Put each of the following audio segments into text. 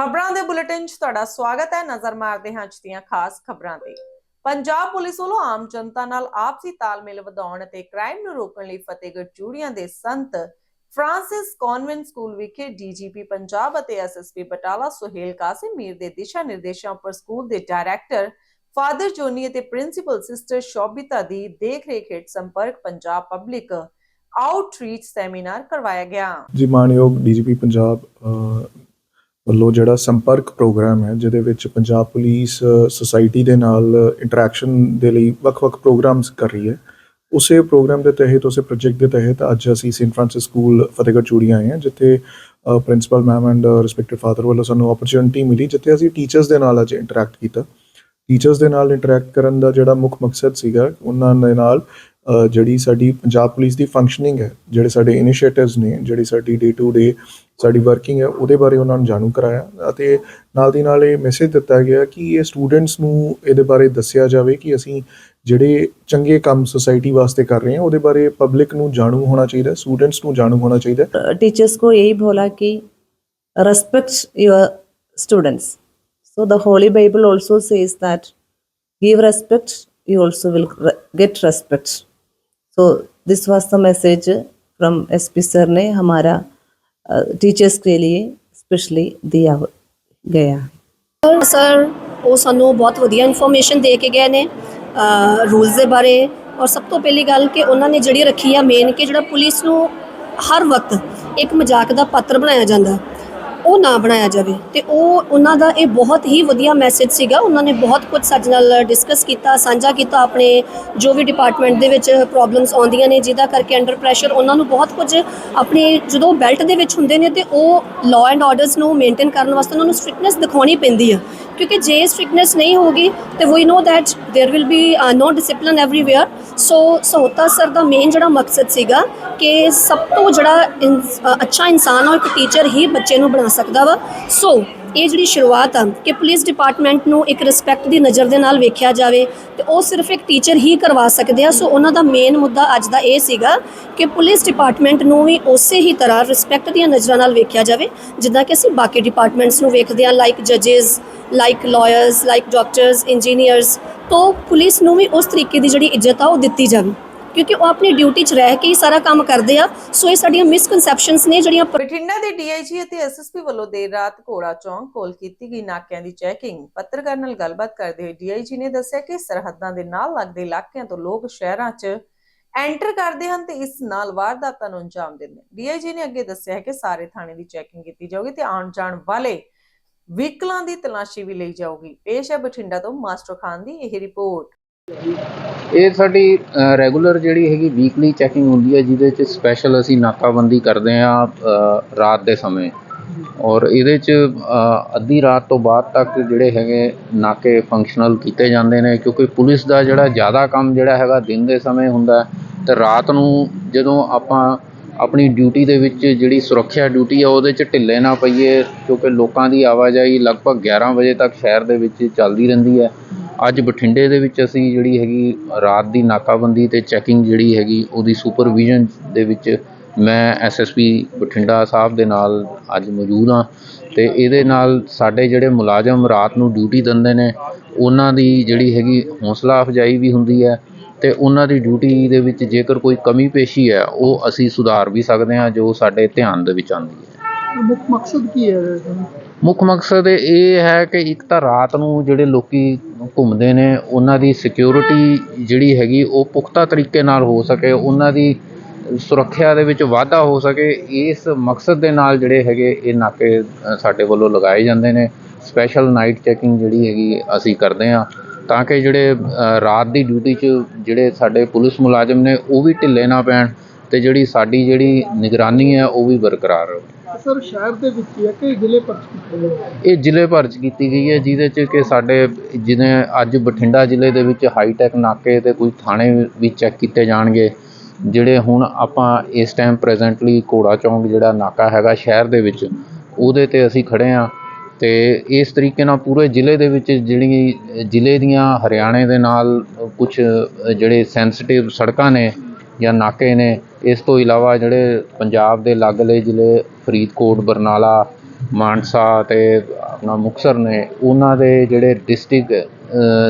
ਖਬਰਾਂ ਦੇ ਬੁਲੇਟਿਨ 'ਚ ਤੁਹਾਡਾ ਸਵਾਗਤ ਹੈ। ਨਜ਼ਰ ਮਾਰਦੇ ਹਾਂ ਅੱਜ ਦੀਆਂ ਖਾਸ ਖਬਰਾਂ ਤੇ। ਪੰਜਾਬ ਪੁਲਿਸ ਵੱਲੋਂ ਆਮ ਜਨਤਾ ਨਾਲ ਆਪਸੀ ਤਾਲਮੇਲ ਵਧਾਉਣ ਅਤੇ ਕ੍ਰਾਈਮ ਨੂੰ ਰੋਕਣ ਲਈ ਫਤਿਹਗੜ੍ਹ ਚੂੜੀਆਂ ਦੇ ਸੰਤ ਫ੍ਰਾਂਸਿਸ ਕਨਵੈਂਟ ਸਕੂਲ ਵਿਖੇ ਡੀਜੀਪੀ ਪੰਜਾਬ ਅਤੇ ਐਸਐਸਪੀ ਬਟਾਲਾ ਸੁਹੇਲ ਕਾਸਿਮ ਮੀਰ ਦੇ ਦਿਸ਼ਾ ਨਿਰਦੇਸ਼ਾਂ ਉੱਪਰ ਸਕੂਲ ਦੇ ਡਾਇਰੈਕਟਰ ਫਾਦਰ ਜੋਨੀ ਅਤੇ ਪ੍ਰਿੰਸੀਪਲ ਸਿਸਟਰ ਸ਼ੋਭਿਤਾ ਦੀ ਦੇਖਰੇਖ ਹੇਠ ਸੰਪਰਕ ਪੰਜਾਬ ਪਬਲਿਕ ਆਊਟਰੀਚ ਸੈਮੀਨਾਰ ਕਰਵਾਇਆ ਗਿਆ। ਜੀ ਮਾਨਯੋਗ ਡੀਜੀਪੀ ਪੰਜਾਬ ਵੱਲੋਂ ਜਿਹੜਾ ਸੰਪਰਕ ਪ੍ਰੋਗਰਾਮ ਹੈ, ਜਿਹਦੇ ਵਿੱਚ ਪੰਜਾਬ ਪੁਲਿਸ, ਸੁਸਾਇਟੀ ਦੇ ਨਾਲ ਇੰਟਰੈਕਸ਼ਨ ਦੇ ਲਈ ਵੱਖ-ਵੱਖ ਪ੍ਰੋਗਰਾਮਸ ਕਰ ਰਹੀ ਹੈ। ਉਸੇ ਪ੍ਰੋਗਰਾਮ ਦੇ ਤਹਿਤ, ਉਸੇ ਪ੍ਰੋਜੈਕਟ ਦੇ ਤਹਿਤ ਅੱਜ ਅਸੀਂ saint Francis school Fatehgarh Churian ਆਏ ਹਾਂ, ਜਿੱਥੇ principal ma'am and respected father ਵੱਲੋਂ ਸਾਨੂੰ ਓਪਰਚੁਨਿਟੀ ਮਿਲੀ, ਜਿੱਥੇ ਅਸੀਂ ਟੀਚਰਸ ਦੇ ਨਾਲ ਅੱਜ ਇੰਟਰੈਕਟ ਕੀਤਾ। ਟੀਚਰਸ ਦੇ ਨਾਲ ਇੰਟਰੈਕਟ ਕਰਨ ਦਾ ਜਿਹੜਾ ਮੁੱਖ ਮਕਸਦ ਸੀਗਾ, ਉਹਨਾਂ ਦੇ ਨਾਲ ਜਿਹੜੀ ਸਾਡੀ ਪੰਜਾਬ ਪੁਲਿਸ ਦੀ ਫੰਕਸ਼ਨਿੰਗ ਹੈ, ਜਿਹੜੇ ਸਾਡੇ ਇਨੀਸ਼ੀਏਟਿਵਸ ਨੇ, ਜਿਹੜੀ ਸਾਡੀ ਡੇ ਟੂ ਡੇ ਸਾਡੀ ਵਰਕਿੰਗ ਹੈ, ਉਹਦੇ ਬਾਰੇ ਉਹਨਾਂ ਨੂੰ ਜਾਣੂ ਕਰਾਇਆ ਅਤੇ ਨਾਲ ਦੀ ਨਾਲ ਇਹ ਮੈਸੇਜ ਦਿੱਤਾ ਗਿਆ ਕਿ ਇਹ ਸਟੂਡੈਂਟਸ ਨੂੰ ਇਹਦੇ ਬਾਰੇ ਦੱਸਿਆ ਜਾਵੇ ਕਿ ਅਸੀਂ ਜਿਹੜੇ ਚੰਗੇ ਕੰਮ ਸੁਸਾਇਟੀ ਵਾਸਤੇ ਕਰ ਰਹੇ ਹਾਂ, ਉਹਦੇ ਬਾਰੇ ਪਬਲਿਕ ਨੂੰ ਜਾਣੂ ਹੋਣਾ ਚਾਹੀਦਾ ਸਟੂਡੈਂਟਸ ਨੂੰ ਜਾਣੂ ਹੋਣਾ ਚਾਹੀਦਾ। ਟੀਚਰਸ ਕੋ ਇਹੀ ਬੋਲਾ ਕਿ respect your students so the holy bible also says that give respect, you also will re- get so this was the message from sp sir ने हमारा टीचर्स के लिए स्पेशली दिया हो- गया है ਸਰ ਸਰ ਉਹ ਸਾਨੂੰ ਬਹੁਤ ਵਧੀਆ ਇਨਫੋਰਮੇਸ਼ਨ ਦੇ ਕੇ ਗਏ ਨੇ ਰੂਲਸ ਦੇ ਬਾਰੇ ਔਰ ਸਭ ਤੋਂ ਪਹਿਲੀ ਗੱਲ ਕਿ ਉਹਨਾਂ ਨੇ ਜਿਹੜੀ ਰੱਖੀ ਆ ਮੇਨ ਕਿ ਜਿਹੜਾ ਪੁਲਿਸ ਨੂੰ ਹਰ ਵਕਤ ਇੱਕ ਮਜ਼ਾਕ ਦਾ ਪਾਤਰ ਬਣਾਇਆ ਜਾਂਦਾ ਉਹ ਨਾ ਬਣਾਇਆ ਜਾਵੇ ਤੇ ਉਹ ਉਹਨਾਂ ਦਾ ਇਹ ਬਹੁਤ ਹੀ ਵਧੀਆ ਮੈਸੇਜ ਸੀਗਾ ਉਹਨਾਂ ਨੇ ਬਹੁਤ ਕੁਝ ਸਾਡੇ ਨਾਲ ਡਿਸਕਸ ਕੀਤਾ ਸਾਂਝਾ ਕੀਤਾ ਆਪਣੇ ਜੋ ਵੀ ਡਿਪਾਰਟਮੈਂਟ ਦੇ ਵਿੱਚ ਪ੍ਰੋਬਲਮਸ ਆਉਂਦੀਆਂ ਨੇ ਜਿਹਦਾ ਕਰਕੇ ਅੰਡਰ ਪ੍ਰੈਸ਼ਰ ਉਹਨਾਂ ਨੂੰ ਬਹੁਤ ਕੁਝ ਆਪਣੇ ਜਦੋਂ ਬੈਲਟ ਦੇ ਵਿੱਚ ਹੁੰਦੇ ਨੇ ਤੇ ਉਹ ਲਾਅ ਐਂਡ ਆਰਡਰਸ ਨੂੰ ਮੇਨਟੇਨ ਕਰਨ ਵਾਸਤੇ ਉਹਨਾਂ ਨੂੰ ਸਟ੍ਰਿਕਟਨੈਸ ਦਿਖਾਉਣੀ ਪੈਂਦੀ ਆ ਕਿਉਂਕਿ ਜੇ ਸਟ੍ਰਿਕਟਨੈਸ ਨਹੀਂ ਹੋਗੀ ਤੇ we know that there will be no discipline everywhere so Sahota sir the main ਜਿਹੜਾ ਮਕਸਦ ਸੀਗਾ ਕਿ ਸਭ ਤੋਂ ਜਿਹੜਾ ਇਨਸ- ਅ, ਅੱਛਾ ਇਨਸਾਨ ਆ ਉਹ ਇੱਕ ਟੀਚਰ ਹੀ ਬੱਚੇ ਨੂੰ ਬਣਾ ਸਕਦਾ ਵਾ। ਸੋ ਇਹ ਜਿਹੜੀ ਸ਼ੁਰੂਆਤ ਆ ਕਿ ਪੁਲਿਸ ਡਿਪਾਰਟਮੈਂਟ ਨੂੰ ਇੱਕ ਰਿਸਪੈਕਟ ਦੀ ਨਜ਼ਰ ਦੇ ਨਾਲ ਵੇਖਿਆ ਜਾਵੇ ਤੇ ਉਹ ਸਿਰਫ ਇੱਕ ਟੀਚਰ ਹੀ ਕਰਵਾ ਸਕਦੇ ਆ। ਸੋ ਉਹਨਾਂ ਦਾ ਮੇਨ ਮੁੱਦਾ ਅੱਜ ਦਾ ਇਹ ਸੀਗਾ ਕਿ ਪੁਲਿਸ ਡਿਪਾਰਟਮੈਂਟ ਨੂੰ ਵੀ ਉਸੇ ਹੀ ਤਰ੍ਹਾਂ ਰਿਸਪੈਕਟ ਦੀਆਂ ਨਜ਼ਰਾਂ ਨਾਲ ਵੇਖਿਆ ਜਾਵੇ, ਜਿੱਦਾਂ ਕਿ ਅਸੀਂ ਬਾਕੀ ਡਿਪਾਰਟਮੈਂਟਸ ਨੂੰ ਵੇਖਦੇ ਆ like ਜੱਜਸ like lawyers like doctors engineers ਤੋਂ ਪੁਲਿਸ ਨੂੰ ਵੀ ਉਸ ਤਰੀਕੇ ਦੀ ਜਿਹੜੀ ਇੱਜ਼ਤ ਆ, ਉਹ ਦਿੱਤੀ ਜਾਵੇ। ਕਿਉਂਕਿ ਉਹ ਆਪਣੀ ਡਿਊਟੀ 'ਚ ਰਹਿ ਕੇ ਹੀ ਸਾਰਾ ਕੰਮ ਕਰਦੇ ਆ। ਸੋ ਇਹ ਸਾਡੀਆਂ ਮਿਸਕਨਸੈਪਸ਼ਨਸ ਨੇ ਜਿਹੜੀਆਂ ਬਠਿੰਡਾ ਦੇ ਡੀਆਈਜੀ ਅਤੇ ਐਸਐਸਪੀ ਵੱਲੋਂ ਦੇਰ ਰਾਤ ਘੋੜਾ ਚੌਂਕ ਕੋਲ ਕੀਤੀ ਗਈ ਨਾਕਿਆਂ ਦੀ ਚੈਕਿੰਗ। ਪੱਤਰਕਾਰ ਨਾਲ ਗੱਲਬਾਤ ਕਰਦੇ ਹੋਏ ਡੀਆਈਜੀ ਨੇ ਦੱਸਿਆ ਕਿ ਸਰਹੱਦਾਂ ਦੇ ਨਾਲ ਲੱਗਦੇ ਇਲਾਕਿਆਂ ਤੋਂ ਲੋਕ ਸ਼ਹਿਰਾਂ 'ਚ ਐਂਟਰ ਕਰਦੇ ਹਨ ਤੇ ਇਸ ਨਾਲ ਵਾਰਦਾਤਾਂ ਨੂੰ ਅੰਜਾਮ ਦਿੰਦੇ ਡੀਆਈਜੀ ਨੇ ਅੱਗੇ ਦੱਸਿਆ ਹੈ ਕਿ ਸਾਰੇ ਥਾਣੇ ਦੀ ਚੈਕਿੰਗ ਕੀਤੀ ਜਾਊਗੀ ਤੇ ਆਉਣ ਜਾਣ ਵਾਲੇ ਵਹੀਕਲਾਂ ਦੀ ਤਲਾਸ਼ੀ ਵੀ ਲਈ ਜਾਊਗੀ। ਪੇਸ਼ ਹੈ ਬਠਿੰਡਾ ਤੋਂ ਮਾਸਟਰ ਖਾਨ ਦੀ ਇਹ ਰਿਪੋਰਟ। ਇਹ ਸਾਡੀ ਰੈਗੂਲਰ ਜਿਹੜੀ ਹੈਗੀ ਵੀਕਲੀ ਚੈਕਿੰਗ ਹੁੰਦੀ ਹੈ, ਜਿਹਦੇ 'ਚ ਸਪੈਸ਼ਲ ਅਸੀਂ ਨਾਕਾਬੰਦੀ ਕਰਦੇ ਹਾਂ ਰਾਤ ਦੇ ਸਮੇਂ। ਔਰ ਇਹਦੇ 'ਚ ਅੱਧੀ ਰਾਤ ਤੋਂ ਬਾਅਦ ਤੱਕ ਜਿਹੜੇ ਹੈਗੇ ਨਾਕੇ ਫੰਕਸ਼ਨਲ ਕੀਤੇ ਜਾਂਦੇ ਨੇ, ਕਿਉਂਕਿ ਪੁਲਿਸ ਦਾ ਜਿਹੜਾ ਜ਼ਿਆਦਾ ਕੰਮ ਜਿਹੜਾ ਹੈਗਾ ਦਿਨ ਦੇ ਸਮੇਂ ਹੁੰਦਾ ਹੈ, ਤੇ ਰਾਤ ਨੂੰ ਜਦੋਂ ਆਪਾਂ ਆਪਣੀ ਡਿਊਟੀ ਦੇ ਵਿੱਚ ਜਿਹੜੀ ਸੁਰੱਖਿਆ ਡਿਊਟੀ ਆ, ਉਹਦੇ 'ਚ ਢਿੱਲੇ ਨਾ ਪਈਏ, ਕਿਉਂਕਿ ਲੋਕਾਂ ਦੀ ਆਵਾਜਾਈ ਲਗਭਗ 11 ਵਜੇ ਤੱਕ ਸ਼ਹਿਰ ਦੇ ਵਿੱਚ ਚੱਲਦੀ ਰਹਿੰਦੀ ਹੈ। ਅੱਜ ਬਠਿੰਡੇ ਦੇ ਵਿੱਚ ਅਸੀਂ ਜਿਹੜੀ ਹੈਗੀ ਰਾਤ ਦੀ ਨਾਕਾਬੰਦੀ ਅਤੇ ਚੈਕਿੰਗ ਜਿਹੜੀ ਹੈਗੀ ਉਹਦੀ ਸੁਪਰਵਿਜ਼ਨ ਦੇ ਵਿੱਚ ਮੈਂ ਐਸਐਸਪੀ ਬਠਿੰਡਾ ਸਾਹਿਬ ਦੇ ਨਾਲ ਅੱਜ ਮੌਜੂਦ ਹਾਂ ਅਤੇ ਇਹਦੇ ਨਾਲ ਸਾਡੇ ਜਿਹੜੇ ਮੁਲਾਜ਼ਮ ਰਾਤ ਨੂੰ ਡਿਊਟੀ ਦਿੰਦੇ ਨੇ, ਉਹਨਾਂ ਦੀ ਜਿਹੜੀ ਹੈਗੀ ਹੌਸਲਾ ਅਫਜਾਈ ਵੀ ਹੁੰਦੀ ਹੈ ਅਤੇ ਉਹਨਾਂ ਦੀ ਡਿਊਟੀ ਦੇ ਵਿੱਚ ਜੇਕਰ ਕੋਈ ਕਮੀ ਪੇਸ਼ੀ ਹੈ, ਉਹ ਅਸੀਂ ਸੁਧਾਰ ਵੀ ਸਕਦੇ ਹਾਂ ਜੋ ਸਾਡੇ ਧਿਆਨ ਦੇ ਵਿੱਚ ਆਉਂਦੀ ਹੈ। ਮੁੱਖ ਮਕਸਦ ਕੀ ਹੈ ਮੁੱਖ ਮਕਸਦ ਇਹ ਹੈ ਕਿ ਇੱਕ ਤਾਂ ਰਾਤ ਨੂੰ ਜਿਹੜੇ ਲੋਕ ਘੁੰਮਦੇ ਨੇ, ਉਹਨਾਂ ਦੀ ਸਿਕਿਉਰਿਟੀ ਜਿਹੜੀ ਹੈਗੀ ਉਹ ਪੁਖਤਾ ਤਰੀਕੇ ਨਾਲ ਹੋ ਸਕੇ, ਉਹਨਾਂ ਦੀ ਸੁਰੱਖਿਆ ਦੇ ਵਿੱਚ ਵਾਧਾ ਹੋ ਸਕੇ, ਇਸ ਮਕਸਦ ਦੇ ਨਾਲ ਜਿਹੜੇ ਹੈਗੇ ਇਹ ਨਾਕੇ ਸਾਡੇ ਵੱਲੋਂ ਲਗਾਏ ਜਾਂਦੇ ਨੇ। ਸਪੈਸ਼ਲ ਨਾਈਟ ਚੈਕਿੰਗ ਜਿਹੜੀ ਹੈਗੀ ਅਸੀਂ ਕਰਦੇ ਹਾਂ ਤਾਂ ਕਿ ਜਿਹੜੇ ਰਾਤ ਦੀ ਡਿਊਟੀ 'ਚ ਜਿਹੜੇ ਸਾਡੇ ਪੁਲਿਸ ਮੁਲਾਜ਼ਮ ਨੇ ਉਹ ਵੀ ਢਿੱਲੇ ਨਾ ਪੈਣ ਅਤੇ ਜਿਹੜੀ ਸਾਡੀ ਜਿਹੜੀ ਨਿਗਰਾਨੀ ਹੈ ਉਹ ਵੀ ਬਰਕਰਾਰ ਰਹੇ। ਸਰ, ਸ਼ਹਿਰ ਦੇ ਵਿੱਚ ਹੀ ਹੈ ਕਿ ਜ਼ਿਲ੍ਹੇ ਪਰਚ ਕੀਤੇ ਗਏ ਇਹ ਜ਼ਿਲ੍ਹੇ ਭਰ 'ਚ ਕੀਤੀ ਗਈ ਹੈ, ਜਿਹਦੇ 'ਚ ਕਿ ਸਾਡੇ ਜਿਵੇਂ ਅੱਜ ਬਠਿੰਡਾ ਜ਼ਿਲ੍ਹੇ ਦੇ ਵਿੱਚ ਹਾਈਟੈਕ ਨਾਕੇ ਤੇ ਕੁਝ ਥਾਣੇ ਵੀ ਚੈੱਕ ਕੀਤੇ ਜਾਣਗੇ, ਜਿਹੜੇ ਹੁਣ ਆਪਾਂ ਇਸ ਟਾਈਮ ਪ੍ਰੈਜ਼ੈਂਟਲੀ ਘੋੜਾ ਚੌਂਕ ਜਿਹੜਾ ਨਾਕਾ ਹੈਗਾ ਸ਼ਹਿਰ ਦੇ ਵਿੱਚ, ਉਹਦੇ ਤੇ ਅਸੀਂ ਖੜੇ ਆ ਤੇ ਇਸ ਤਰੀਕੇ ਨਾਲ ਪੂਰੇ ਜ਼ਿਲ੍ਹੇ ਦੇ ਵਿੱਚ ਜਿਹੜੀ ਜ਼ਿਲ੍ਹੇ ਦੀਆਂ ਹਰਿਆਣੇ ਦੇ ਨਾਲ ਕੁਝ ਜਿਹੜੇ ਸੈਂਸਿਟਿਵ ਸੜਕਾਂ ਨੇ ਜਾਂ ਨਾਕੇ ਨੇ ਇਸ ਤੋਂ ਇਲਾਵਾ ਜਿਹੜੇ ਪੰਜਾਬ ਦੇ ਲਾਗਲੇ ਜ਼ਿਲ੍ਹੇ, ਫਰੀਦਕੋਟ, ਬਰਨਾਲਾ, ਮਾਨਸਾ ਤੇ ਆਪਣਾ ਮੁਕਸਰ ਨੇ, ਉਹਨਾਂ ਦੇ ਜਿਹੜੇ ਡਿਸਟ੍ਰਿਕਟ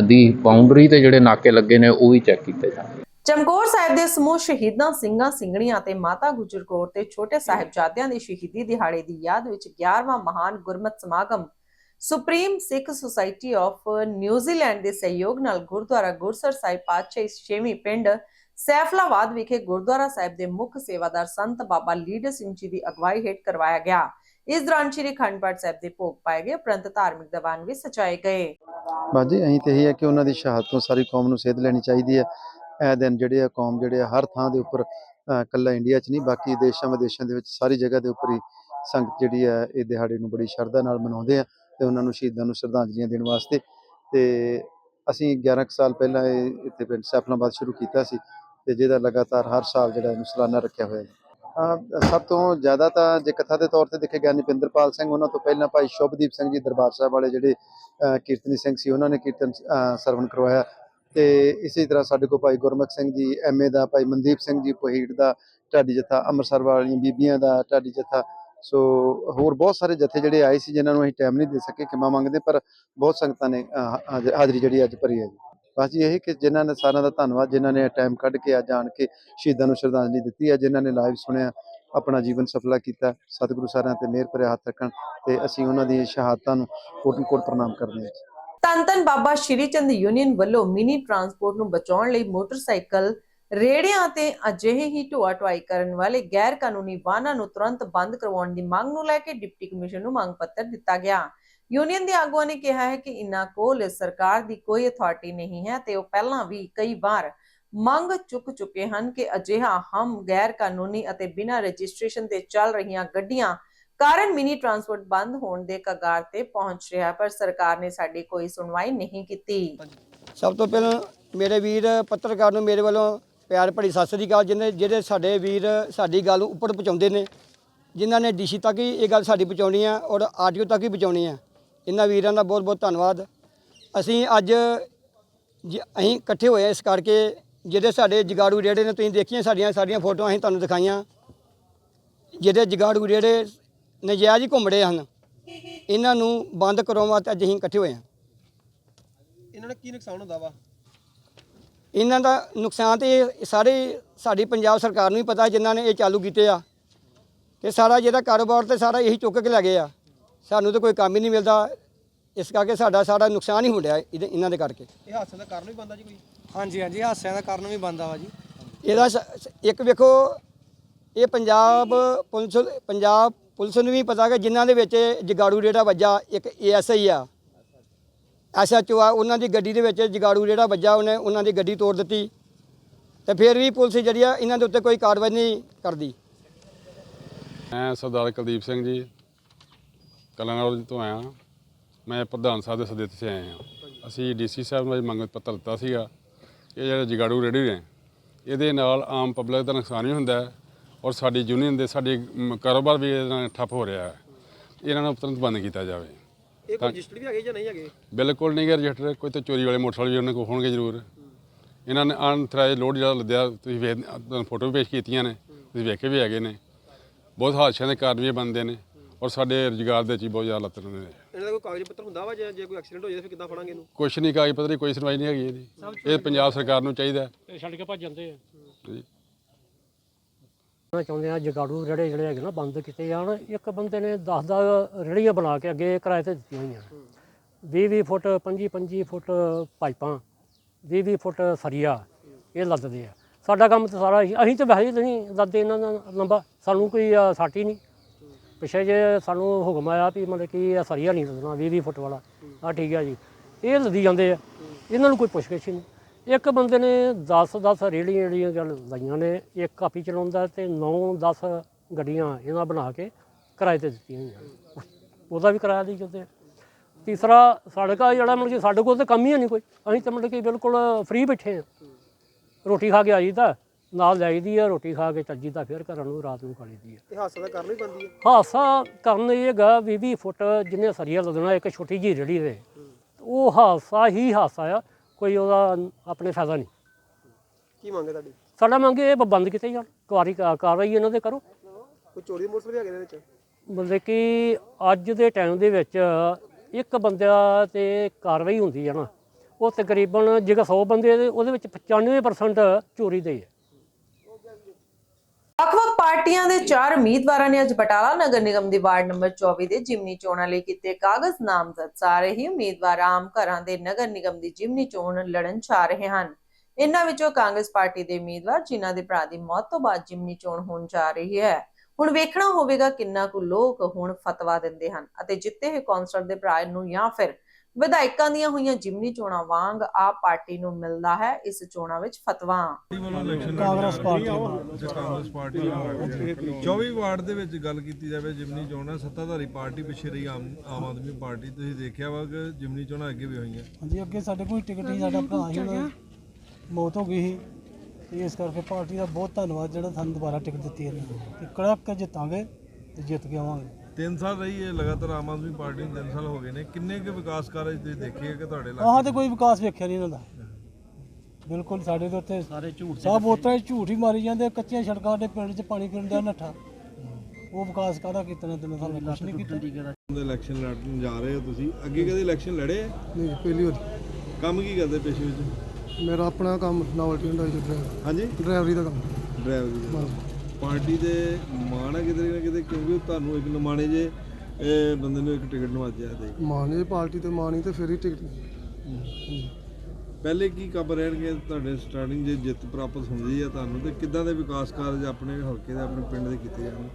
ਦੀ ਬਾਉਂਡਰੀ ਤੇ ਜਿਹੜੇ ਨਾਕੇ ਲੱਗੇ ਨੇ, ਉਹ ਵੀ ਚੈੱਕ ਕੀਤੇ ਜਾਣ। ਚਮਕੌਰ ਸਾਹਿਬ ਦੇ ਸਮੂਹ ਸ਼ਹੀਦਾਂ ਸਿੰਘਾਂ, ਸਿੰਘਣੀਆਂ ਤੇ ਮਾਤਾ ਗੁਜਰ ਕੌਰ ਤੇ ਛੋਟੇ ਸਾਹਿਬਜ਼ਾਦਿਆਂ ਦੀ ਸ਼ਹੀਦੀ ਦਿਹਾੜੇ ਦੀ ਯਾਦ ਵਿੱਚ 11ਵਾਂ ਮਹਾਨ ਗੁਰਮਤ ਸਮਾਗਮ supreme Sikh society of New Zealand ਦੇ ਸਹਿਯੋਗ ਨਾਲ ਗੁਰਦੁਆਰਾ ਗੁਰਸਰ ਸਾਹਿਬ ਪਾਤਸ਼ਾਹੀ ਛੇਵੀਂ ਪਿੰਡ ਸੈਫਲਾਬਾਦ ਵਿਖੇ ਗੁਰਦੁਆਰਾ ਸਾਹਿਬ ਦੇ ਮੁੱਖ ਸੇਵਾਦਾਰ ਸੰਤ ਬਾਬਾ ਲੀਡਰ ਸਿੰਘ ਜੀ ਦੀ ਅਗਵਾਈ ਹੇਠ ਕਰਵਾਇਆ ਗਿਆ। ਇਸ ਦੌਰਾਨ ਸ਼੍ਰੀ ਖੰਡ ਸਾਹਿਬ ਦੇ ਭੋਗ ਪਾਏ ਗਏ ਉਪਰੰਤ ਧਾਰਮਿਕ ਦੀਵਾਨ ਵੀ ਸਜਾਏ ਗਏ। ਬਾਜੀ ਅਸੀਂ ਤੇ ਇਹ ਹੈ ਕਿ ਉਹਨਾਂ ਦੀ ਸ਼ਹਾਦਤ ਤੋਂ ਸਾਰੀ ਕੌਮ ਨੂੰ ਸੇਧ ਲੈਣੀ ਚਾਹੀਦੀ ਹੈ। ਇਹ ਦਿਨ ਜਿਹੜੇ ਆ ਕੌਮ ਜਿਹੜੇ ਆ ਹਰ ਥਾਂ ਦੇ ਉੱਪਰ ਅਹ, ਇੰਡੀਆ 'ਚ ਨਹੀਂ ਬਾਕੀ ਦੇਸ਼ਾਂ ਵਿਦੇਸ਼ਾਂ ਦੇ ਵਿੱਚ ਸਾਰੀ ਜਗ੍ਹਾ ਦੇ ਉੱਪਰ ਹੀ ਸੰਗਤ ਜਿਹੜੀ ਹੈ ਇਹ ਦਿਹਾੜੇ ਨੂੰ ਬੜੀ ਸ਼ਰਧਾ ਨਾਲ ਮਨਾਉਂਦੇ ਆ ਤੇ ਉਹਨਾਂ ਨੂੰ ਸ਼ਹੀਦਾਂ ਨੂੰ ਸ਼ਰਧਾਂਜਲੀਆਂ ਦੇਣ ਵਾਸਤੇ। ਤੇ ਅਸੀਂ 11 ਸਾਲ ਪਹਿਲਾਂ ਇਹ ਇੱਥੇ ਪਿੰਡ ਸੈਫਲਾਬਾਦ ਸ਼ੁਰੂ ਕੀਤਾ ਸੀ। ਤੇ ਜਿਹਦਾ ਲਗਾਤਾਰ ਹਰ ਸਾਲ ਜਿਹੜਾ ਇਹਨੂੰ ਸਾਲਾਨਾ ਰੱਖਿਆ ਹੋਇਆ ਹੈ ਸਭ ਤੋਂ ਜ਼ਿਆਦਾ ਤਾਂ ਜੇ ਕਥਾ ਦੇ ਤੌਰ ਤੇ ਦੇਖਿਆ ਗਿਆ ਨਿਪਿੰਦਰਪਾਲ ਸਿੰਘ, ਉਹਨਾਂ ਤੋਂ ਪਹਿਲਾਂ ਭਾਈ ਸ਼ੁਭਦੀਪ ਸਿੰਘ ਜੀ ਦਰਬਾਰ ਸਾਹਿਬ ਵਾਲੇ ਜਿਹੜੇ ਕੀਰਤਨੀ ਸਿੰਘ ਸੀ, ਉਹਨਾਂ ਨੇ ਕੀਰਤਨ ਸਰਵਣ ਕਰਵਾਇਆ। ਤੇ ਇਸੇ ਤਰ੍ਹਾਂ ਸਾਡੇ ਕੋਲ ਭਾਈ ਗੁਰਮੁਖ ਸਿੰਘ ਜੀ ਐਮਏ ਦਾ, ਭਾਈ ਮਨਦੀਪ ਸਿੰਘ ਜੀ, ਪਹੀੜ ਦਾ, ਢਾਡੀ ਜਥਾ, ਅੰਮ੍ਰਿਤਸਰ ਵਾਲੀਆਂ ਬੀਬੀਆਂ ਦਾ ਢਾਡੀ ਜਥਾ। ਸੋ ਹੋਰ ਬਹੁਤ ਸਾਰੇ ਜਥੇ ਜਿਹੜੇ ਆਏ ਸੀ, ਜਿਨ੍ਹਾਂ ਨੂੰ ਅਸੀਂ ਟਾਈਮ ਨਹੀਂ ਦੇ ਸਕੇ ਕਿਮਾ ਮੰਗਦੇ ਪਰ ਬਹੁਤ ਸੰਗਤਾਂ ਨੇ ਹਾਜ਼ਰੀ ਜਿਹੜੀ ਅੱਜ ਭਰੀ ਹੈ ਜੀ। ਬਸ ਜੀ ਇਹ ਕਿ ਜਿਨ੍ਹਾਂ ਨੇ ਸਾਰਿਆਂ ਦਾ ਧੰਨਵਾਦ, ਜਿਨ੍ਹਾਂ ਨੇ ਟਾਈਮ ਕੱਢ ਕੇ ਅੱਜ ਆਣ ਕੇ ਸ਼ਹੀਦਾਂ ਨੂੰ ਸ਼ਰਧਾਂਜਲੀ ਦਿੱਤੀ ਹੈ, ਜਿਨ੍ਹਾਂ ਨੇ ਲਾਈਵ ਸੁਣਿਆ, ਆਪਣਾ ਜੀਵਨ ਸਫਲਾ ਕੀਤਾ ਸਤਿਗੁਰੂ ਸਾਰਿਆਂ ਤੇ ਮਿਹਰ ਭਰਿਆ ਹੱਥ ਰੱਖਣ ਤੇ ਅਸੀਂ ਉਹਨਾਂ ਦੀ ਸ਼ਹਾਦਤਾਂ ਨੂੰ ਕੋਟਨ ਕੋਟ ਪ੍ਰਣਾਮ ਕਰਦੇ ਹਾਂ ਜੀ। ਬਾਬਾ ਸ਼੍ਰੀ ਚੰਦ ਯੂਨੀਅਨ ਵੱਲੋਂ ਮਿਨੀ ਟਰਾਂਸਪੋਰਟ ਨੂੰ ਬਚਾਉਣ ਲਈ ਮੋਟਰਸਾਈਕਲ ਰੇੜਿਆਂ ਤੇ ਅਜਿਹੇ ਹੀ ਢੋਆ ਢੁਆਈ ਕਰਨ ਵਾਲੇ ਗੈਰ ਕਾਨੂੰਨੀ ਵਾਹਨਾਂ ਨੂੰ ਤੁਰੰਤ ਬੰਦ ਕਰਵਾਉਣ ਦੀ ਮੰਗ ਨੂੰ ਲੈ ਕੇ ਡਿਪਟੀ ਕਮਿਸ਼ਨਰ ਨੂੰ ਮੰਗ ਪੱਤਰ ਦਿੱਤਾ ਗਿਆ ਯੂਨੀਅਨ ਦੇ ਆਗੂਆਂ ਨੇ ਕਿਹਾ ਹੈ ਕਿ ਇਨ੍ਹਾਂ ਕੋਲ ਸਰਕਾਰ ਦੀ ਕੋਈ ਅਥਾਰਟੀ ਨਹੀਂ ਹੈ ਤੇ ਉਹ ਪਹਿਲਾਂ ਵੀ ਕਈ ਵਾਰ ਮੰਗ ਚੁੱਕ ਚੁੱਕੇ ਹਨ ਕਿ ਅਜਿਹਾ ਹਮ ਗੈਰ ਕਾਨੂੰਨੀ ਅਤੇ ਬਿਨਾਂ ਰਜਿਸਟ੍ਰੇਸ਼ਨ ਤੇ ਚੱਲ ਰਹੀਆਂ ਗੱਡੀਆਂ ਕਾਰਨ ਮਿਨੀ ਟਰਾਂਸਪੋਰਟ ਬੰਦ ਹੋਣ ਦੇ ਕਗਾਰ ਤੇ ਪਹੁੰਚ ਰਿਹਾ ਪਰ ਸਰਕਾਰ ਨੇ ਸਾਡੀ ਕੋਈ ਸੁਣਵਾਈ ਨਹੀਂ ਕੀਤੀ। ਸਭ ਤੋਂ ਪਹਿਲਾਂ ਮੇਰੇ ਵੀਰ ਪੱਤਰਕਾਰ ਨੂੰ ਮੇਰੇ ਵੱਲੋਂ ਪਿਆਰ ਭਰੀ ਸਤਿ ਸ੍ਰੀ ਅਕਾਲ, ਜਿਹਨੇ ਜਿਹੜੇ ਸਾਡੇ ਵੀਰ ਸਾਡੀ ਗੱਲ ਉੱਪਰ ਪਹੁੰਚਾਉਂਦੇ ਨੇ, ਜਿਨ੍ਹਾਂ ਨੇ ਡੀਸੀ ਤੱਕ ਹੀ ਇਹ ਗੱਲ ਸਾਡੀ ਪਹੁੰਚਾਉਣੀ ਆ ਔਰ ਆਰਟੀਓ ਤੱਕ ਹੀ ਪਹੁੰਚਾਉਣੀ ਆ। ਇਹਨਾਂ ਵੀਰਾਂ ਦਾ ਬਹੁਤ ਬਹੁਤ ਧੰਨਵਾਦ। ਅਸੀਂ ਅੱਜ ਜ- ਅਸੀਂ ਇਕੱਠੇ ਹੋਏ ਹਾਂ ਇਸ ਕਰਕੇ ਜਿਹੜੇ ਸਾਡੇ ਜਗਾੜੂ ਰੇੜੇ ਨੇ ਤੁਸੀਂ ਦੇਖੀਆਂ ਸਾਡੀਆਂ ਸਾਡੀਆਂ ਫੋਟੋਆਂ ਅਸੀਂ ਤੁਹਾਨੂੰ ਦਿਖਾਈਆਂ। ਜਿਹੜੇ ਜਗਾੜੂ ਰੇੜੇ ਨਜਾਇਜ਼ ਹੀ ਘੁੰਮ ਰਹੇ ਹਨ ਇਹਨਾਂ ਨੂੰ ਬੰਦ ਕਰਾਉਣ ਵਾਸਤੇ ਅੱਜ ਅਸੀਂ ਇਕੱਠੇ ਹੋਏ ਹਾਂ। ਇਹਨਾਂ ਦਾ ਕੀ ਨੁਕਸਾਨ ਹੁੰਦਾ ਵਾ? ਇਹਨਾਂ ਦਾ ਨੁਕਸਾਨ ਤੇ ਇਹ ਸਾਰੇ ਸਾਡੀ ਪੰਜਾਬ ਸਰਕਾਰ ਨੂੰ ਹੀ ਪਤਾ ਜਿਨ੍ਹਾਂ ਨੇ ਇਹ ਚਾਲੂ ਕੀਤੇ ਆ। ਤੇ ਸਾਰਾ ਜਿਹਦਾ ਕਾਰੋਬਾਰ ਤੇ ਸਾਰਾ ਇਹੀ ਚੁੱਕ ਕੇ ਲੈ ਗਏ ਆ। ਸਾਨੂੰ ਤਾਂ ਕੋਈ ਕੰਮ ਹੀ ਨਹੀਂ ਮਿਲਦਾ। ਇਸ ਕਰਕੇ ਸਾਡਾ ਸਾਰਾ ਨੁਕਸਾਨ ਹੀ ਹੋ ਰਿਹਾ ਇਹਦੇ- ਇਹਨਾਂ ਦੇ ਕਰਕੇ। ਇਹ ਹਾਦਸੇ ਦਾ ਕਾਰਨ ਵੀ ਬੰਦਾ ਜੀ ਕੋਈ? ਹਾਂਜੀ ਹਾਂਜੀ ਹਾਸਿਆਂ ਦਾ ਕਾਰਨ ਵੀ ਬੰਦਾ ਵਾ ਜੀ। ਇਹਦਾ ਸ- ਸ- ਇੱਕ ਵੇਖੋ ਇਹ ਪੰਜਾਬ ਪੁਲਿਸ ਪੰਜਾਬ ਪੁਲਿਸ ਨੂੰ ਵੀ ਪਤਾ ਕਿ ਜਿਨ੍ਹਾਂ ਦੇ ਵਿੱਚ ਜਗਾੜੂ ਰੇੜਾ ਵੱਜਾ ਇੱਕ ਏਐਸਆਈ ਆ। ਐਸਐਚਓ ਆ ਉਹਨਾਂ ਦੀ ਗੱਡੀ ਦੇ ਵਿੱਚ ਜਗਾੜੂ ਰੇੜਾ ਵੱਜਾ ਉਹਨੇ ਉਹਨਾਂ ਦੀ ਗੱਡੀ ਤੋੜ ਦਿੱਤੀ। ਤੇ ਫਿਰ ਵੀ ਪੁਲਿਸ ਜਿਹੜੀ ਆ ਇਹਨਾਂ ਦੇ ਉੱਤੇ ਕੋਈ ਕਾਰਵਾਈ ਨਹੀਂ ਕਰਦੀ। ਮੈਂ ਸਰਦਾਰ ਕੁਲਦੀਪ ਸਿੰਘ ਜੀ ਕਲਾਨੌਰ ਤੋਂ ਆਇਆ ਮੈਂ ਪ੍ਰਧਾਨ ਸਾਹਿਬ ਦੇ ਸੱਦੇ ਤੇ ਆਏ ਹਾਂ। ਅਸੀਂ ਡੀਸੀ ਸਾਹਿਬ ਨੂੰ ਅੱਜ ਮੰਗ ਪੱਤਰ ਦਿੱਤਾ ਸੀਗਾ ਕਿ ਜਿਹੜੇ ਜਗਾੜੂ ਰੇੜੀ ਨੇ ਇਹਦੇ ਨਾਲ ਆਮ ਪਬਲਿਕ ਦਾ ਨੁਕਸਾਨ ਵੀ ਹੁੰਦਾ ਹੈ ਔਰ ਸਾਡੀ ਯੂਨੀਅਨ ਦੇ ਸਾਡੇ ਕਾਰੋਬਾਰ ਵੀ ਇਹਦੇ ਨਾਲ ਠੱਪ ਹੋ ਰਿਹਾ ਹੈ। ਇਹਨਾਂ ਨੂੰ ਤੁਰੰਤ ਬੰਦ ਕੀਤਾ ਜਾਵੇ। ਇਹ ਰਜਿਸਟਰ ਵੀ ਹੈਗੇ ਜਾਂ ਨਹੀਂ ਹੈਗੇ? ਬਿਲਕੁਲ ਨਹੀਂ ਗੇ ਰਜਿਸਟਰ ਕੋਈ ਤਾਂ ਚੋਰੀ ਵਾਲੇ ਮੋਟਰਸਾਈਕਲ ਵੀ ਉਹਨਾਂ ਕੋਲ ਹੋਣਗੇ ਜ਼ਰੂਰ। ਇਹਨਾਂ ਨੇ ਅਨਥਰਾਈਜ਼ ਲੋਡ ਜਿਹੜਾ ਲੱਦਿਆ ਤੁਸੀਂ ਵੇਖ ਤੁਹਾਨੂੰ ਫੋਟੋ ਵੀ ਪੇਸ਼ ਕੀਤੀਆਂ ਨੇ ਤੁਸੀਂ ਵੇਖੇ ਵੀ ਹੈਗੇ ਨੇ। ਬਹੁਤ ਹਾਦਸਿਆਂ ਦੇ ਕਾਰਨ ਵੀ ਇਹ ਬਣਦੇ ਨੇ। ਔਰ ਸਾਡੇ ਰੁਜ਼ਗਾਰ ਦੇ ਵਿੱਚ ਵੀ ਬਹੁਤ ਜ਼ਿਆਦਾ ਲੱਤ ਨੇ। ਇਹਨਾਂ ਦਾ ਕੋਈ ਕਾਗਜ਼ ਪੱਤਰ ਹੁੰਦਾ ਵਾ ਜੇ ਜੇ ਕੋਈ ਐਕਸੀਡੈਂਟ ਹੋ ਜਾਏ ਤਾਂ ਫਿਰ ਕਿੱਦਾਂ ਫੜਾਂਗੇ ਇਹਨੂੰ? ਕੁਛ ਨਹੀਂ ਕਾਗਜ਼ ਪੱਤਰ ਦੀ ਕੋਈ ਸੁਣਵਾਈ ਨਹੀਂ ਹੈਗੀ ਇਹਦੀ। ਇਹ ਪੰਜਾਬ ਸਰਕਾਰ ਨੂੰ ਚਾਹੀਦਾ। ਹੈ। ਛੱਡ ਕੇ ਭੱਜ ਜਾਂਦੇ ਆ। ਜੀ। ਮੈਂ ਚਾਹੁੰਦੇ ਆ ਜਗਾੜੂ ਜਿਹੜੇ ਜਿਹੜੇ ਹੈਗੇ ਨਾ ਬੰਦ ਕੀਤੇ ਜਾਣ। ਇੱਕ ਬੰਦੇ ਨੇ 10 ਦਾ ਰੇੜੀਆਂ ਬਣਾ ਕੇ ਅੱਗੇ ਕਿਰਾਏ ਤੇ ਦਿੱਤੀਆਂ ਹੋਈਆਂ। 20 20 ਫੁੱਟ 25 25 ਫੁੱਟ ਪਾਈਪਾਂ 20 20 ਫੁੱਟ ਸਰੀਆ ਇਹ ਲੱਦਦੇ ਆ। ਸਾਡਾ ਕੰਮ ਤਾਂ ਸਾਰਾ ਹੀ- ਅਸੀਂ ਤਾਂ ਵੈਸੇ ਹੀ ਨਹੀਂ ਲੱਦਦੇ ਇਹਨਾਂ ਦਾ ਲੰਬਾ। ਸਾਨੂੰ ਕੋਈ ਅ, ਸਾਟੀ ਨਹੀਂ। ਪਿੱਛੇ ਜੇ ਸਾਨੂੰ ਹੁਕਮ ਆਇਆ ਵੀ ਮਤਲਬ ਕਿ ਇਹ ਸਰੀਆ ਨਹੀਂ ਲੱਦਣਾ 20 20 ਫੁੱਟ ਵਾਲਾ। ਆ ਠੀਕ ਆ ਜੀ। ਇਹ ਲੱਦੀ ਜਾਂਦੇ ਆ। ਇਹਨਾਂ ਨੂੰ ਕੋਈ ਪੁੱਛਗਿੱਛ ਨਹੀਂ। ਇੱਕ ਬੰਦੇ ਨੇ 10 10 ਰੇੜੀਆਂ ਜਿਹੜੀਆਂ ਗੱਲ ਲਾਈਆਂ ਨੇ ਇੱਕ ਕਾਪੀ ਚਲਾਉਂਦਾ ਤੇ 9 10 ਗੱਡੀਆਂ ਇਹਨਾਂ ਬਣਾ ਕੇ ਕਿਰਾਏ ਤੇ ਦਿੱਤੀਆਂ ਹੋਈਆਂ ਉਹਦਾ ਵੀ ਕਿਰਾਇਆ ਦੇ ਜਾਂਦੇ ਆ। ਤੀਸਰਾ ਸਾਡੇ ਕੋਲ ਜਿਹੜਾ ਮਤਲਬ ਕਿ ਸਾਡੇ ਕੋਲ ਤਾਂ ਕੰਮ ਹੀ ਨਹੀਂ ਕੋਈ। ਅਸੀਂ ਤਾਂ ਮਤਲਬ ਕਿ ਬਿਲਕੁਲ ਫ੍ਰੀ ਬੈਠੇ ਆ। ਰੋਟੀ ਖਾ ਕੇ ਆਈ ਤਾਂ ਨਾਲ ਜਾਈਦੀ ਆ ਰੋਟੀ ਖਾ ਕੇ ਚੱਜੀ ਤਾਂ ਫਿਰ ਘਰਾਂ ਨੂੰ ਰਾਤ ਨੂੰ ਖਾ ਲਈਦੀ ਆ। ਇਹ ਹਾਦਸੇ ਦਾ ਕਾਰਨ ਹੈ ਹਾਸਾ ਕਰਨ ਇਹ ਹੈਗਾ 20 20 ਫੁੱਟ ਜਿੰਨੇ ਸਰੀਆ ਲੱਦਣਾ ਇੱਕ ਛੋਟੀ ਜਿਹੀ ਰੇੜੀ ਦੇ ਉਹ ਹਾਸਾ ਹੀ ਹਾਸਾ ਆ ਕੋਈ ਉਹਦਾ ਆਪਣੇ ਫਾਇਦਾ ਨਹੀਂ। ਕੀ ਮੰਗੇ ਤੁਹਾਡੀ? ਸਾਡਾ ਮੰਗੇ ਇਹ ਬੰਦ ਕੀਤੇ ਜਾਣ ਕੁਆਰੀ ਕਾਰਵਾਈ ਇਹਨਾਂ ਦੇ ਕਰੋ। ਕੋਈ ਚੋਰੀ ਦੇ ਮੋਟਰਸਾਈਕਲ ਵੀ ਹੈਗੇ ਇਹਦੇ ਵਿੱਚ? ਮਤਲਬ ਕਿ ਅੱਜ ਦੇ ਟਾਈਮ ਦੇ ਵਿੱਚ ਇੱਕ ਬੰਦਾ ਤੇ ਕਾਰਵਾਈ ਹੁੰਦੀ ਹੈ ਨਾ ਉਹ ਤਕਰੀਬਨ ਜੇਕਰ 100 ਬੰਦੇ ਦੇ ਉਹਦੇ ਵਿੱਚ 95% ਚੋਰੀ ਦੇ ਹੈ ਵੱਖ-ਵੱਖ ਪਾਰਟੀਆਂ ਦੇ ਚਾਰ ਉਮੀਦਵਾਰਾਂ ਨੇ ਅੱਜ ਬਟਾਲਾ ਨਗਰ ਨਿਗਮ ਦੀ ਵਾਰਡ ਨੰਬਰ 24 ਦੇ ਜਿਮਨੀ ਚੋਣਾਂ ਲਈ ਕੀਤੇ ਕਾਗਜ਼ ਨਾਮਜ਼ਦ। ਸਾਰੇ ਹੀ ਉਮੀਦਵਾਰ ਆਮ ਘਰਾਂ ਦੇ ਨਗਰ ਨਿਗਮ ਦੀ ਜਿਮਨੀ ਚੋਣ ਲੜਨ ਜਾ ਰਹੇ ਹਨ। ਇਨ੍ਹਾਂ ਵਿੱਚੋਂ ਕਾਂਗਰਸ ਪਾਰਟੀ ਦੇ ਉਮੀਦਵਾਰ, ਜਿਨ੍ਹਾਂ ਦੇ ਭਰਾ ਦੀ ਮੌਤ ਤੋਂ ਬਾਅਦ ਜਿਮਨੀ ਚੋਣ ਹੋਣ ਜਾ ਰਹੀ ਹੈ। ਹੁਣ ਵੇਖਣਾ ਹੋਵੇਗਾ ਕਿੰਨਾ ਕੁ ਲੋਕ ਹੁਣ ਫਤਵਾ ਦਿੰਦੇ ਹਨ ਅਤੇ ਜਿੱਤੇ ਹੋਏ ਕੌਂਸਲਰ ਦੇ ਭਰਾ ਨੂੰ ਜਾਂ ਫਿਰ ਵਿਧਾਇਕਾਂ ਦੀਆਂ ਹੋਈਆਂ ਜਿਮਨੀ ਚੋਣਾਂ ਵਾਂਗ ਆਪ ਪਾਰਟੀ ਨੂੰ ਮਿਲਦਾ ਹੈ ਇਸ ਚੋਣਾਂ ਵਿੱਚ ਫਤਵਾ। ਕਾਂਗਰਸ ਪਾਰਟੀ ਕਾਂਗਰਸ ਪਾਰਟੀ ਵੱਲੋਂ 24 ਵਾਰਡ ਦੇ ਵਿੱਚ ਗੱਲ ਕੀਤੀ ਜਾਵੇ ਜਿਮਨੀ ਚੋਣਾਂ ਸੱਤਾਧਾਰੀ ਪਾਰਟੀ ਪਿੱਛੇ ਰਹੀ ਆਮ ਆਮ ਆਦਮੀ ਪਾਰਟੀ। ਤੁਸੀਂ ਦੇਖਿਆ ਵਾ ਕਿ ਜਿਮਨੀ ਚੋਣਾਂ ਅੱਗੇ ਵੀ ਹੋਈਆਂ। ਹਾਂਜੀ ਅੱਗੇ ਸਾਡੇ ਕੋਲ ਟਿਕਟ ਨਹੀਂ ਸਾਡਾ ਭਰਾ ਸੀ ਉਹਦੀ ਮੌਤ ਹੋ ਗਈ ਸੀ। ਤੇ ਇਸ ਕਰਕੇ ਪਾਰਟੀ ਦਾ ਬਹੁਤ ਧੰਨਵਾਦ ਜਿਹੜਾ ਸਾਨੂੰ ਦੁਬਾਰਾ ਟਿਕਟ ਦਿੱਤੀ ਇਹਨਾਂ ਨੇ ਤੇ ਕੜਕ ਕੇ ਜਿੱਤਾਂਗੇ ਤੇ ਜਿੱਤ ਕੇ ਆਵਾਂਗੇ। 3 ਸਾਲ ਰਹੀ ਹੈ ਲਗਾਤਾਰ ਆਮ ਆਦਮੀ ਪਾਰਟੀ ਨੂੰ 3 ਸਾਲ ਹੋ ਗਏ ਨੇ। ਕਿੰਨੇ ਕੁ ਵਿਕਾਸ ਕਾਰਜ ਤੁਸੀਂ ਦੇਖੇ ਆ ਕਿ ਤੁਹਾਡੇ ਆਹਾਂ ਇਲਾਕੇ ਤੇ ਕੋਈ ਵਿਕਾਸ ਵੇਖਿਆ ਨਹੀਂ ਇਹਨਾਂ ਦਾ। ਬਿਲਕੁਲ ਸਾਡੇ ਦੇ ਉੱਤੇ ਸਾਰੇ ਝੂਠ ਸਭ ਉਤਰਾ ਝੂਠ ਹੀ ਮਾਰੀ ਜਾਂਦੇ ਕੱਚੀਆਂ ਸੜਕਾਂ ਦੇ ਪਿੰਡ 'ਚ ਪਾਣੀ ਪੀਣ ਦਾ ਨੱਠਾ। ਉਹ ਵਿਕਾਸ ਕਾਹਦਾ ਕੀਤਾ ਨੇ ਤੈਨੂੰ ਸਾਨੂੰ ਕੁਛ ਨਹੀਂ ਕੀਤਾ। ਦੇ ਇਲੈਕਸ਼ਨ ਲੜਨ ਜਾ ਰਹੇ ਹੋ ਤੁਸੀਂ। ਅੱਗੇ ਕਦੇ ਇਲੈਕਸ਼ਨ ਲੜੇ? ਆ? ਨਹੀਂ ਪਹਿਲੀ ਵਾਰ। ਕੰਮ ਕੀ ਕਰਦੇ ਪੇਸ਼ੇ ਵਿੱਚ? ਮੇਰਾ ਆਪਣਾ ਕੰਮ ਨਾਵਲਟੀ ਹੁੰਦਾ ਜੀ ਡਰਾਈਵਰ ਹਾਂਜੀ? ਡਰਾਈਵਰੀ ਦਾ ਕੰਮ। ਡਰਾਈਵਰੀ ਦਾ। ਪਾਰਟੀ ਦੇ ਮਾਣ ਹੈ ਕਿਤੇ ਨਾ ਕਿਤੇ ਕਿਉਂਕਿ ਤੁਹਾਨੂੰ ਇੱਕ ਨਮਾਣੇ ਜੇ ਇਹ ਬੰਦੇ ਨੂੰ ਇੱਕ ਟਿਕਟ ਨਵਾਜਿਆ ਦੇ ਮਾਨੇ ਪਾਰਟੀ ਤੇ ਮਾਨੀ ਤੇ ਫਿਰ ਹੀ ਟਿਕਟ। ਪਹਿਲੇ ਕੀ ਕੰਮ ਰਹਿਣਗੇ ਤੁਹਾਡੇ ਸਟਾਰਟਿੰਗ ਜੇ ਜਿੱਤ ਪ੍ਰਾਪਤ ਹੁੰਦੀ ਹੈ ਤੁਹਾਨੂੰ ਤੇ ਕਿੱਦਾਂ ਦੇ ਵਿਕਾਸ ਕਾਰਜ ਆਪਣੇ ਹਲਕੇ ਦੇ ਆਪਣੇ ਪਿੰਡ ਦੇ ਕੀਤੇ ਜਾਣ?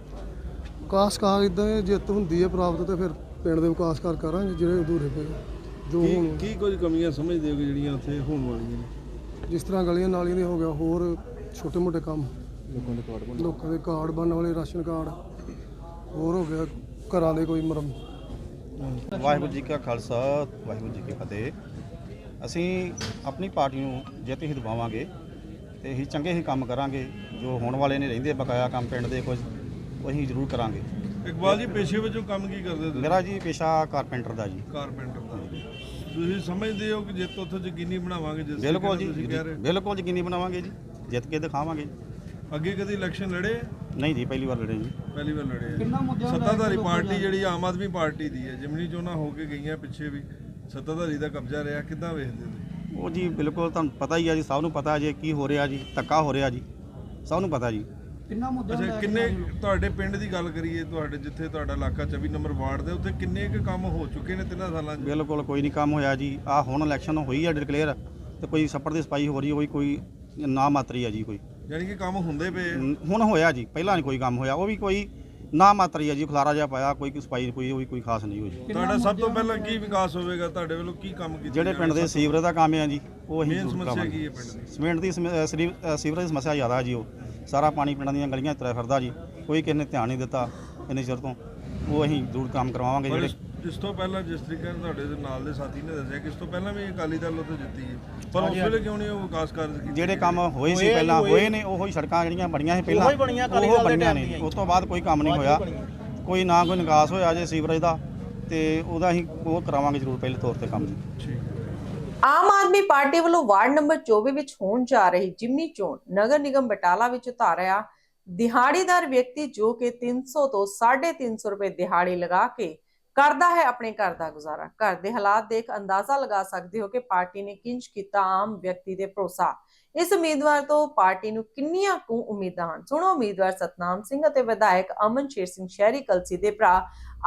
ਵਿਕਾਸ ਕਾਰ ਇਦਾਂ ਜਿੱਤ ਹੁੰਦੀ ਹੈ ਪ੍ਰਾਪਤ ਤੇ ਫਿਰ ਪਿੰਡ ਦੇ ਵਿਕਾਸ ਕਾਰ ਕਰਾਂਗੇ ਜਿਹੜੇ ਅਧੂਰੇ ਪਏ ਜੋ ਕੀ ਕੀ ਕੁਝ ਕਮੀਆਂ ਸਮਝਦੇ ਹੋ ਕਿ ਜਿਹੜੀਆਂ ਉੱਥੇ ਹੋਣ ਵਾਲੀਆਂ ਨੇ? ਜਿਸ ਤਰ੍ਹਾਂ ਗਲੀਆਂ ਨਾਲੀਆਂ ਦੇ ਹੋ ਗਿਆ ਹੋਰ ਛੋਟੇ ਮੋਟੇ ਕੰਮ। ਲੋਕਾਂ ਦੇ ਕਾਰਡ ਬਣ ਲੋਕਾਂ ਦੇ ਕਾਰਡ ਬਣਨ ਵਾਲੇ ਰਾਸ਼ਨ ਕਾਰਡ ਹੋਰ ਹੋ ਗਿਆ ਘਰਾਂ ਦੇ ਕੋਈ ਮਰਮ ਵਾਹਿਗੁਰੂ ਜੀ ਕਾ ਖਾਲਸਾ ਵਾਹਿਗੁਰੂ ਜੀ ਕੀ ਫਤਿਹ। ਅਸੀਂ ਆਪਣੀ ਪਾਰਟੀ ਨੂੰ ਜਿੱਤ ਹੀ ਦਿਵਾਵਾਂਗੇ ਤੇ ਅਸੀਂ ਚੰਗੇ ਹੀ ਕੰਮ ਕਰਾਂਗੇ। ਜੋ ਹੋਣ ਵਾਲੇ ਨੇ ਰਹਿੰਦੇ ਬਕਾਇਆ ਕੰਮ ਪਿੰਡ ਦੇ ਕੁਝ ਉਹ ਅਸੀਂ ਜ਼ਰੂਰ ਕਰਾਂਗੇ। ਇਕਬਾਲ ਜੀ ਪੇਸ਼ੇ ਵਜੋਂ ਕੰਮ ਕੀ ਕਰਦੇ ਤੁਸੀਂ? ਮੇਰਾ ਜੀ ਪੇਸ਼ਾ ਕਾਰਪੈਂਟਰ ਦਾ ਜੀ। ਕਾਰਪੈਂਟਰ ਦਾ। ਤੁਸੀਂ ਸਮਝਦੇ ਹੋ ਕਿ ਜਿੱਤ ਉੱਥੇ ਯਕੀਨੀ ਬਣਾਵਾਂਗੇ ਜਿਸ ਬਿਲਕੁਲ ਜੀ ਬਿਲਕੁਲ ਯਕੀਨੀ ਬਣਾਵਾਂਗੇ ਜੀ। ਜਿੱਤ ਕੇ ਦਿਖਾਵਾਂਗੇ। ਅੱਗੇ ਕਦੀ ਇਲੈਕਸ਼ਨ ਲੜੇ ਆ? ਨਹੀਂ ਜੀ ਪਹਿਲੀ ਵਾਰ ਲੜੇ ਜੀ ਪਹਿਲੀ ਵਾਰ ਲੜੇ ਆ। ਸੱਤਾਧਾਰੀ ਪਾਰਟੀ ਜਿਹੜੀ ਆਮ ਆਦਮੀ ਪਾਰਟੀ ਦੀ ਹੈ ਜਿਮਨੀ ਚੋਣਾਂ ਹੋ ਕੇ ਗਈਆਂ ਪਿੱਛੇ ਵੀ ਸੱਤਾਧਾਰੀ ਦਾ ਕਬਜ਼ਾ ਰਿਹਾ ਕਿੱਦਾਂ ਵੇਖਦੇ ਹੋ ਤੁਸੀਂ? ਉਹ ਜੀ ਬਿਲਕੁਲ ਤੁਹਾਨੂੰ ਪਤਾ ਹੀ ਆ ਜੀ ਸਭ ਨੂੰ ਪਤਾ ਜੀ ਕੀ ਹੋ ਰਿਹਾ ਜੀ ਧੱਕਾ ਹੋ ਰਿਹਾ ਜੀ ਸਭ ਨੂੰ ਪਤਾ ਜੀ ਅੱਛਾ ਕਿੰਨੇ ਤੁਹਾਡੇ ਪਿੰਡ ਦੀ ਗੱਲ ਕਰੀਏ ਤੁਹਾਡੇ ਜਿੱਥੇ ਤੁਹਾਡਾ ਇਲਾਕਾ 24 ਨੰਬਰ ਵਾਰਡ ਦੇ ਉੱਥੇ ਕਿੰਨੇ ਕੁ ਕੰਮ ਹੋ ਚੁੱਕੇ ਨੇ ਤਿੰਨਾਂ ਸਾਲਾਂ 'ਚ ਬਿਲਕੁਲ ਕੋਈ ਨਹੀਂ ਕੰਮ ਹੋਇਆ ਜੀ ਆ ਹੁਣ ਇਲੈਕਸ਼ਨ ਹੋਈ ਆ ਡਿਕਲੇਅਰ ਤੇ ਕੋਈ ਛੱਪੜ ਦੀ ਸਫ਼ਾਈ ਹੋ ਰਹੀ ਹੋਈ ਕੋਈ ਨਾ ਮਾਤਰੀ ਆ ਜੀ ਕੋਈ ਯਾਨੀ ਕਿ ਕੰਮ ਹੁੰਦੇ ਪਏ ਆ। ਹੁਣ ਹੋਇਆ ਜੀ ਪਹਿਲਾਂ ਨਹੀਂ ਕੋਈ ਕੰਮ ਹੋਇਆ ਉਹ ਵੀ ਕੋਈ ਨਾ ਮਾਤਰੀ ਆ ਜੀ ਖਲਾਰਾ ਜਿਹਾ ਪਾਇਆ ਕੋਈ ਕੋਈ ਸਫ਼ਾਈ ਕੋਈ ਉਹ ਵੀ ਕੋਈ ਖਾਸ ਨਹੀਂ ਹੋਈ ਜੀ। ਤੁਹਾਡਾ ਸਭ ਤੋਂ ਪਹਿਲਾਂ ਕੀ ਵਿਕਾਸ ਹੋਵੇਗਾ ਤੁਹਾਡੇ ਵੱਲੋਂ ਕੀ ਕੰਮ ਕੀਤੇ ਜਿਹੜੇ ਪਿੰਡ ਦੇ ਸੀਵਰੇਜ ਦਾ ਕੰਮ ਆ ਜੀ ਉਹ ਅਸੀਂ ਮੇਨ ਜ਼ਰੂਰ ਸਮੱਸਿਆ ਕਰਾਂਗੇ। ਕੀ ਹੈ ਪਿੰਡ ਦੀ? ਸੀਮੈਂਟ ਦੀ ਸਮਿ- ਸਰੀ- ਅ, ਸੀਵਰੇਜ ਦੀ ਸਮੱਸਿਆ ਜ਼ਿਆਦਾ ਜੀ ਉਹ। ਸਾਰਾ ਪਾਣੀ ਪਿੰਡਾਂ ਦੀਆਂ ਗਲੀਆਂ 'ਚ ਤੁਰਿਆ ਫਿਰਦਾ ਜੀ। ਕੋਈ ਕਿਸੇ ਨੇ ਧਿਆਨ ਨਹੀਂ ਦਿੱਤਾ ਇੰਨੇ ਚਿਰ ਤੋਂ। ਉਹ ਅਸੀਂ ਜ਼ਰੂਰ ਕੰਮ ਕਰਵਾਵਾਂਗੇ ਜਿਹੜੇ ਇਸ- ਤੋਂ ਪਹਿਲਾਂ ਜਿਸ ਤਰੀਕੇ ਨਾਲ ਤੁਹਾਡੇ ਦੇ ਨਾਲ ਦੇ ਸਾਥੀ ਨੇ ਦੱਸਿਆ ਕਿ ਇਸ ਤੋਂ ਪਹਿਲਾਂ ਵੀ ਅਕਾਲੀ ਦਲ ਉੱਥੇ ਜਿੱਤੀ ਹੈ। ਪਰ ਉਸ ਵੇਲੇ ਕਿਉਂ ਨਹੀਂ ਉਹ ਵਿਕਾਸ ਕਾਰਜ ਕੀਤੇ ਜਿਹੜੇ ਕੰਮ ਹੋਏ ਸੀ ਪਹਿਲਾਂ ਹੋਏ ਨੇ। ਉਹੋ ਹੀ ਸੜਕਾਂ ਜਿਹੜੀਆਂ ਬਣੀਆਂ ਸੀ ਪਹਿਲਾਂ ਉਹ ਬਣੀਆਂ ਨੇ। ਉਸ ਤੋਂ ਬਾਅਦ ਕੋਈ ਕੰਮ ਨਹੀਂ ਹੋਇਆ। ਕੋਈ ਨਾ ਕੋਈ ਨਿਕਾਸ ਹੋਇਆ ਜੇ ਸੀਵਰੇਜ ਦਾ ਤੇ ਉਹਦਾ ਅਸੀਂ ਉਹ ਕਰਾਵਾਂਗੇ ਜ਼ਰੂਰ ਪਹਿਲੇ ਤੌਰ ਤੇ ਕੰਮ ਜੀ। ਆਮ ਆਦਮੀ ਪਾਰਟੀ ਵੱਲੋਂ ਵਾਰਡ ਨੰਬਰ 24 ਵਿੱਚ ਹੋਣ ਜਾ ਰਹੀ ਜਿਮਨੀ ਚੋਣ ਨਗਰ ਨਿਗਮ ਬਟਾਲਾ ਵਿੱਚ ਉਤਾਰਿਆ। ਦਿਹਾੜੀਦਾਰ ਵਿਅਕਤੀ ਜੋ ਕਿ 300 ਤੋਂ 350 ਰੁਪਏ ਦਿਹਾੜੀ ਲਗਾ ਕੇ ਕਰਦਾ ਹੈ ਆਪਣੇ ਘਰ ਦਾ ਗੁਜ਼ਾਰਾ। ਘਰ ਦੇ ਹਾਲਾਤ ਦੇਖ ਅੰਦਾਜ਼ਾ ਲਗਾ ਸਕਦੇ ਹੋ ਕਿ ਪਾਰਟੀ ਨੇ ਕਿੰਜ ਕੀਤਾ ਆਮ ਵਿਅਕਤੀ ਦੇ ਭਰੋਸਾ। ਇਸ ਉਮੀਦਵਾਰ ਤੋਂ ਪਾਰਟੀ ਨੂੰ ਕਿੰਨੀਆਂ ਕੁ ਉਮੀਦਾਂ ਹਨ? ਸੁਣੋ ਉਮੀਦਵਾਰ ਸਤਨਾਮ ਸਿੰਘ ਅਤੇ ਵਿਧਾਇਕ ਅਮਨ ਸ਼ੇਰ ਸਿੰਘ ਸ਼ਹਿਰੀ ਕਲਸੀ ਦੇ ਭਰਾ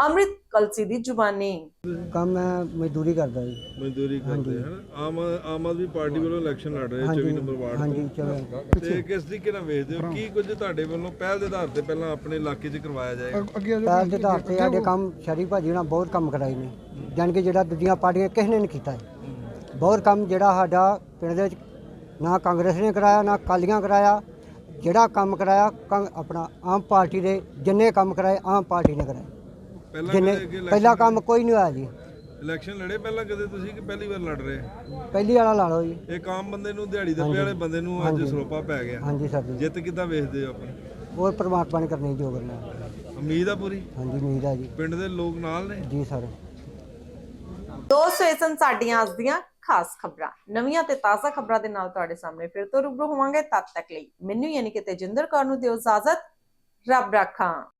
ਅੰਮ੍ਰਿਤ ਕਲਸੀ ਦੀ ਜ਼ੁਬਾਨੀ। ਕੰਮ ਮੈਂ ਮਜ਼ਦੂਰੀ ਕਰਦਾ ਜੀ। ਮਜ਼ਦੂਰੀ ਕਰਦੇ ਹਨ ਆਮ ਆਮ ਆਦਮੀ ਪਾਰਟੀ ਵੱਲੋਂ ਇਲੈਕਸ਼ਨ ਲੜ ਰਹੇ 24 ਨੰਬਰ ਵਾਰਡ ਤੋਂ। ਤੇ ਕਿਸ ਤਰੀਕੇ ਨਾਲ ਵੇਖਦੇ ਹੋ? ਕੀ ਕੁਝ ਤੁਹਾਡੇ ਵੱਲੋਂ ਪਹਿਲ ਦੇ ਆਧਾਰ ਤੇ ਪਹਿਲਾਂ ਆਪਣੇ ਇਲਾਕੇ 'ਚ ਕਰਵਾਇਆ ਜਾਏਗਾ? ਪਹਿਲ ਦੇ ਆਧਾਰ ਤੇ ਸਾਡੇ ਕੰਮ ਸ਼ਰੀ ਭਾਜੀ ਨਾਲ ਬਹੁਤ ਕੰਮ ਕਰਾਏ ਨੇ। ਜਾਣੀ ਕਿ ਜਿਹੜਾ ਦੂਜੀਆਂ ਪਾਰਟੀਆਂ ਕਿਸੇ ਨੇ ਨਹੀਂ ਕੀਤਾ ਹੈ। ਬਹੁਤ ਕੰਮ ਜਿਹੜਾ ਸਾਡਾ ਪਿੰਡ ਦੇ ਵਿੱਚ ਨਾ ਕਾਂਗਰਸ ਨੇ ਕਰਾਇਆ ਨਾ ਕਾਲੀਆਂ ਕਰਾਇਆ। ਜਿਹੜਾ ਕੰਮ ਕਰਾਇਆ ਕਾਂ- ਆਪਣਾ ਆਮ ਪਾਰਟੀ ਦੇ ਜਿੰਨੇ ਕੰਮ ਕਰਾਏ ਆਮ ਪਾਰਟੀ ਨੇ ਕਰਾਏ। ਅੱਗੇ ਪਹਿਲਾ ਕੰਮ ਕੋਈ ਨਹੀਂ ਹੋਇਆ ਜੀ। ਇਲੈਕਸ਼ਨ ਲੜੇ ਪਹਿਲਾਂ ਕਦੇ ਤੁਸੀਂ ਕਿ ਪਹਿਲੀ ਵਾਰ ਲੜ ਰਹੇ? ਪਹਿਲੀ ਵਾਲਾ ਲਾ ਲਓ ਜੀ। ਇੱਕ ਆਮ ਬੰਦੇ ਨੂੰ ਦਿਹਾੜੀ ਦੱਪੇ ਵਾਲੇ ਬੰਦੇ ਨੂੰ ਅੱਜ ਸਰੋਪਾ ਪੈ ਗਿਆ। ਹਾਂਜੀ ਸਰ ਜੀ। ਜਿੱਤ ਕਿੱਦਾਂ ਵੇਖਦੇ ਹੋ ਆਪਣੀ ਹੋਰ ਪ੍ਰਮਾਤਮਾ ਨੇ ਕਰਨੀ ਜੋ ਕਰਨਾ। ਉਮੀਦ ਆ ਪੂਰੀ? ਹਾਂਜੀ ਉਮੀਦ ਹੈ ਜੀ। ਪਿੰਡ ਦੇ ਲੋਕ ਨਾਲ ਨੇ? ਜੀ ਸਰ। ਦੋਸਤੋ ਇਹ ਸਨ ਸਾਡੀਆਂ ਅੱਜ ਦੀਆਂ ਖਾਸ ਖਬਰਾਂ। ਨਵੀਆਂ ਤੇ ਤਾਜ਼ਾ ਖਬਰਾਂ ਦੇ ਨਾਲ ਤੁਹਾਡੇ ਸਾਹਮਣੇ ਫਿਰ ਤੋਂ ਰੂਬਰੂ ਹੋਵਾਂਗੇ ਤਦ ਤੱਕ ਲਈ। ਮੈਨੂੰ ਯਾਨੀ ਕਿ ਤੇਜਿੰਦਰ ਕੌਰ ਨੂੰ ਦਿਓ ਇਜਾਜ਼ਤ। ਰੱਬ ਰਾਖਾ।